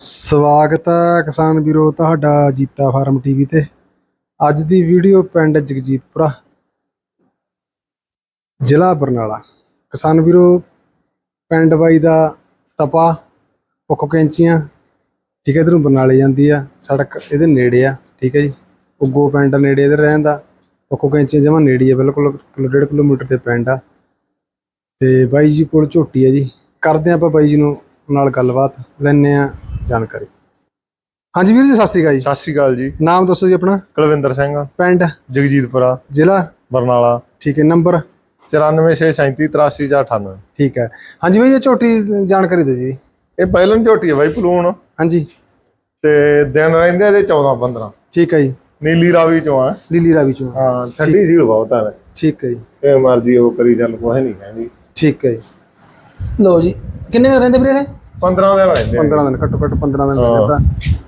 ਸਵਾਗਤ ਹੈ ਕਿਸਾਨ ਵੀਰੋ ਤੁਹਾਡਾ ਜੀਤਾ ਫਾਰਮ ਟੀਵੀ ਤੇ। ਅੱਜ ਦੀ ਵੀਡੀਓ ਪਿੰਡ ਜਗਜੀਤਪੁਰਾ, ਜ਼ਿਲ੍ਹਾ ਬਰਨਾਲਾ। ਕਿਸਾਨ ਵੀਰੋ, ਪਿੰਡ ਬਾਈ ਦਾ ਤਪਾ ਪੁੱਕ ਕੈਂਚੀਆਂ, ਠੀਕ ਹੈ, ਇਧਰੋਂ ਬਰਨਾਲੇ ਜਾਂਦੀ ਆ, ਸੜਕ ਇਹਦੇ ਨੇੜੇ ਆ, ਠੀਕ ਹੈ ਜੀ। ਉੱਗੋ ਪਿੰਡ ਨੇੜੇ ਇਹਦੇ ਰਹਿੰਦਾ ਪੁੱਕ ਕੈਂਚੀਆਂ ਜਮਾ ਨੇੜੇ ਆ, ਬਿਲਕੁਲ ਕਿਲੋ ਡੇਢ ਕਿਲੋਮੀਟਰ ਤੇ ਪਿੰਡ ਆ। ਤੇ ਬਾਈ ਜੀ ਕੋਲ ਝੋਟੀ ਆ ਜੀ। ਕਰਦੇ ਆਪਾਂ ਬਾਈ ਜੀ ਨੂੰ ਨਾਲ ਗੱਲਬਾਤ ਲੈਣੇ ਆ ਜਾਣਕਾਰੀ। ਹਾਂਜੀ ਵੀਰ ਜੀ ਸਤਿ ਸ਼੍ਰੀ ਅਕਾਲ ਜੀ। ਸਤਿ ਸ਼੍ਰੀ ਅਕਾਲ ਜੀ। ਨਾਮ ਦੱਸੋ ਜੀ ਆਪਣਾ? ਕੁਲਵਿੰਦਰ ਸਿੰਘ। ਪਿੰਡ? ਜਗਜੀਤਪੁਰਾ। ਜ਼ਿਲ੍ਹਾ? ਬਰਨਾਲਾ। ਠੀਕ ਹੈ ਨੰਬਰ? 9467383498 ਠੀਕ ਹੈ। ਹਾਂਜੀ ਬਾਈ ਇਹ ਝੋਟੀ ਦੀ ਜਾਣਕਾਰੀ ਦਿਓ ਜੀ। ਇਹ ਪਹਿਲਨ ਝੋਟੀ ਹੈ ਬਾਈ ਪਲੂਣ ਹਾਂਜੀ। ਤੇ ਦਿਨ ਰਹਿੰਦੇ ਇਹਦੇ 14 15 ਠੀਕ ਹੈ ਜੀ। ਨੀਲੀ ਰਾਵੀ ਚੋਂ ਆ। ਲੀਲੀ ਰਾਵੀ ਚੋਂ। ਹਾਂ ਠੰਡੀ ਸੀਲ ਬਹੁਤ ਆ ਠੀਕ ਹੈ ਜੀ। ਇਹ ਮਰਜ਼ੀ ਉਹ ਕਰੀ ਚੱਲ ਕੁਛ ਨਹੀਂ ਕਹਿੰਦੀ। ਠੀਕ ਹੈ ਜੀ। ਲਓ ਜੀ ਕਿੰਨੇ ਰਹਿੰਦੇ ਵੀਰੇ 15 ਦਿਨ ਰਹਿੰਦੇ ਆ 15 ਦਿਨ ਘੱਟੋ ਘੱਟ 15 ਦਿਨ ਰਹਿੰਦੇ। ਭਰਾ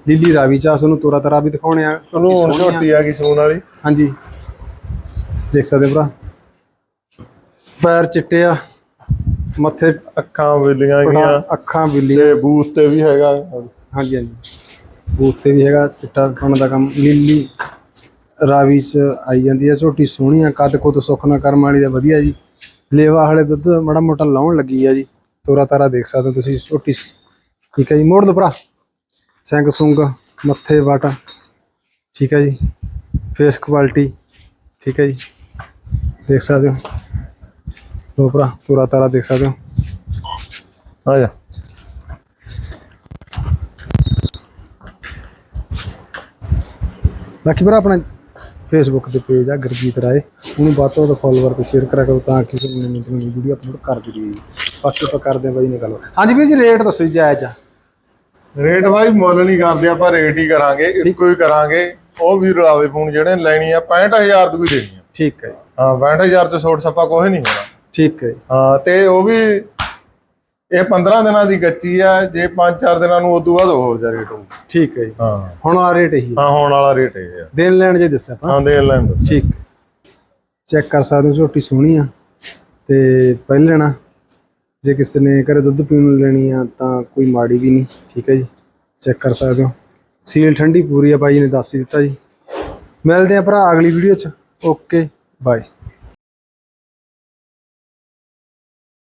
ਲੀਲੀ ਰਾਵੀ ਚਾ ਤੁਹਾਨੂੰ ਤੋਰਾ ਤਰਾ ਵੀ ਦਿਖਾਉਣੇ ਆ ਉਹਨੂੰ ਹੁਣ ਝੋਟੀ ਆ। ਗਈ ਸੂਣ ਵਾਲੀ। ਹਾਂਜੀ। ਦੇਖ ਸਕਦੇ ਹੋ ਭਰਾ। ਪੈਰ ਚਿੱਟੇ ਆ ਮੱਥੇ ਅੱਖਾਂ ਵੇਲੀਆਂ ਗਈਆਂ ਅੱਖਾਂ ਬਿੱਲੀਆਂ। ਤੇ ਬੂਥ ਤੇ ਵੀ ਹੈਗਾ। ਹਾਂਜੀ ਹਾਂਜੀ। ਬੂਥ ਤੇ ਵੀ ਹੈਗਾ ਚਿੱਟਾ ਦਾ ਕੰਮ। ਲੀਲੀ ਰਾਵੀ ਚ ਆਈ ਜਾਂਦੀ ਹੈ ਝੋਟੀ ਸੋਹਣੀ ਆ ਕੱਦ ਕੁੱਦ ਸੁੱਖ ਨਾ ਕਰਮ ਵਾਲੀ ਦਾ ਵਧੀਆ ਜੀ। ਲੇਵਾ ਵਾਲੇ ਦੁੱਧ ਮਾੜਾ ਮੋਟਾ ਲਾਉਣ ਲੱਗੀ ਆ ਜੀ। ਤੋਰਾ ਤਾਰਾ ਦੇਖ ਸਕਦੇ ਹੋ ਤੁਸੀਂ ਝੋਟੀ ਠੀਕ ਹੈ ਜੀ ਮੋੜ ਦੋ ਭਰਾ। ਸਿੰਘ ਸੁੰਗ ਮੱਥੇ ਵਾਟਾ। ਠੀਕ ਹੈ ਜੀ ਫੇਸ ਕੁਆਲਿਟੀ ਠੀਕ ਹੈ ਜੀ ਦੇਖ ਸਕਦੇ ਹੋ। ਲੋ ਭਰਾ ਤੋਰਾ ਤਾਰਾ ਦੇਖ ਸਕਦੇ ਹੋ। ਆ ਜਾ। ਬਾਕੀ ਭਰਾ ਆਪਣਾ ਫੇਸਬੁੱਕ ਤੇ ਪੇਜ ਆ ਗੁਰਜੀਤ ਰਾਏ। ਉਹਨੂੰ ਵੱਧ ਤੋਂ ਵੱਧ ਫੋਲੋਵਰ ਤੇ ਸ਼ੇਅਰ ਕਰਿਆ ਕਰੋ ਤਾਂ ਕਿ ਨਵੀਂ ਨਵੀਂ ਵੀਡੀਓ ਅਪਲੋਡ ਕਰ ਦਈਏ। ਬਾਕੀ ਆਪਾਂ ਕਰਦੇ ਹਾਂ ਬਾਈ ਨੇ ਗੱਲ ਹਾਂਜੀ ਵੀਰ ਜੀ ਰੇਟ ਦੱਸੋ ਜੀ ਜਾਇਜ਼ ਆ। ਰੇਟ ਬਾਈ ਮੁੱਲ ਨਹੀਂ ਕਰਦੇ ਆਪਾਂ ਰੇਟ ਹੀ ਕਰਾਂਗੇ ਇੱਕੋ ਹੀ ਕਰਾਂਗੇ। ਉਹ ਵੀ ਰਲਾਵੇ ਫੋਨ ਜਿਹੜੇ ਲੈਣੀ ਆ 65000 ਦੀ ਕੋਈ ਦੇਣੀ ਆ। ਠੀਕ ਹੈ ਹਾਂ 65000 ਚ ਛੋਟ ਛੱਪਾ ਕੁਛ ਨਹੀਂ ਹੋਣਾ। ਠੀਕ ਹੈ ਹਾਂ ਤੇ ਉਹ ਵੀ ਇਹ 15 ਦਿਨਾਂ ਦੀ ਗੱਚੀ ਆ ਜੇ 5-4 ਦਿਨਾਂ ਨੂੰ ਉਦੋਂ ਬਾਅਦ ਹੋਰ ਜਾ ਰੇਟ ਹੋਊ। ਠੀਕ ਹੈ ਜੀ। ਹਾਂ। ਹੁਣ ਆ ਰੇਟ ਇਹੀ ਹੈ। ਹਾਂ ਹੋਣ ਵਾਲਾ ਰੇਟ ਇਹ ਆ। ਦੇਣ ਲੈਣ ਜੇ ਦੱਸਿਆ ਆਪਾਂ। ਹਾਂ ਦੇ ਲੈਣ ਦੱਸ ਠੀਕ। ਚੈੱਕ ਕਰ ਸਕਦੇ ਹੋ ਝੋਟੀ ਸੋਹਣੀ ਆ। ਤੇ ਪਹਿਲਣਾ ਜੇ ਕਿਸੇ ਨੇ ਘਰੇ ਦੁੱਧ ਪੀਣ ਲੈਣੀ ਆ ਤਾਂ ਕੋਈ ਮਾੜੀ ਵੀ ਨਹੀਂ, ਠੀਕ ਹੈ ਜੀ, ਚੈੱਕ ਕਰ ਸਕਦੇ ਹੋ। ਸੀਲ ਠੰਡੀ ਪੂਰੀ ਆ ਬਾਈ ਨੇ ਦੱਸ ਹੀ ਦਿੱਤਾ ਜੀ। ਮਿਲਦੇ ਆ ਭਰਾ ਅਗਲੀ ਵੀਡੀਓ ਚ। Okay bye